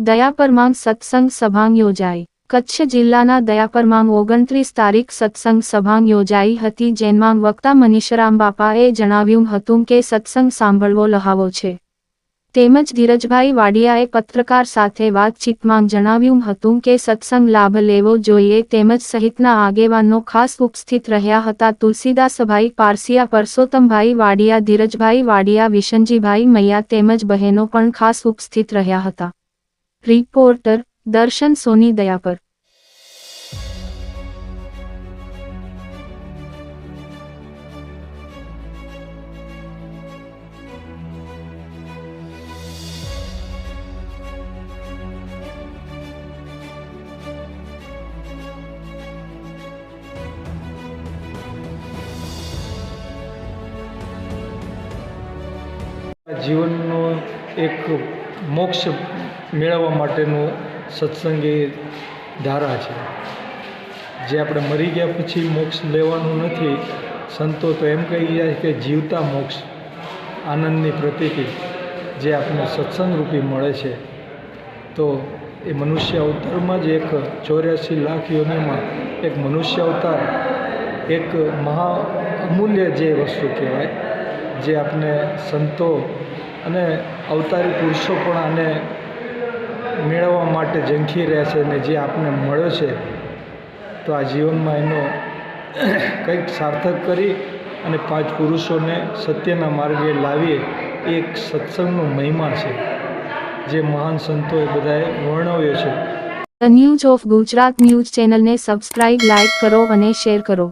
દયાપરમાંગ સત્સંગ સભાંગ યોજાઈ. કચ્છ જિલ્લાના દયાપરમાંગ ઓગણત્રીસ તારીખ સત્સંગ સભાંગ યોજાઈ હતી જેનમાં વક્તા મનીષરામ બાપાએ જણાવ્યું હતું કે સત્સંગ સાંભળવો લહાવો છે. તેમજ ધીરજભાઈ વાડિયાએ પત્રકાર સાથે વાતચીતમાં જણાવ્યું હતું કે સત્સંગ લાભ લેવો જોઈએ, તેમજ સહિતના આગેવાનો ખાસ ઉપસ્થિત રહ્યા હતા. તુલસીદાસભાઈ પારસિયા, પરસોત્તમભાઈ વાડિયા, ધીરજભાઈ વાડિયા, વિશનજીભાઈ મૈયા તેમજ બહેનો પણ ખાસ ઉપસ્થિત રહ્યા હતા. રિપોર્ટર દર્શન સોની દયાપર જીવનનો એક મોક્ષ મેળવવા માટેનું સત્સંગ ધારા છે. જે આપણે મરી ગયા પછી મોક્ષ લેવાનું નથી, સંતો તો એમ કહી ગયા કે જીવતા મોક્ષ, આનંદની પ્રતીતિ જે આપણને સત્સંગ રૂપી મળે છે. તો એ મનુષ્ય અવતારમાં જ એક ચોર્યાસી લાખ યોનિમાં એક મનુષ્ય અવતાર, એક મહા અમૂલ્ય જે વસ્તુ કહેવાય, જે આપણે સંતો અને અવતારી પુરુષો પણ આને મેળવવા માટે ઝંખી રહ્યા છે અને જે આપને મળ્યો છે, તો આ જીવનમાં એનો કંઈક સાર્થક કરી અને પાંચ પુરુષોને સત્યના માર્ગે લાવીએ એક સત્સંગનો મહિમા છે, જે મહાન સંતોએ બધાએ વર્ણવ્યો છે. ન્યૂઝ ઓફ ગુજરાત ન્યૂઝ ચેનલને સબસ્ક્રાઇબ લાઇક કરો અને શેર કરો.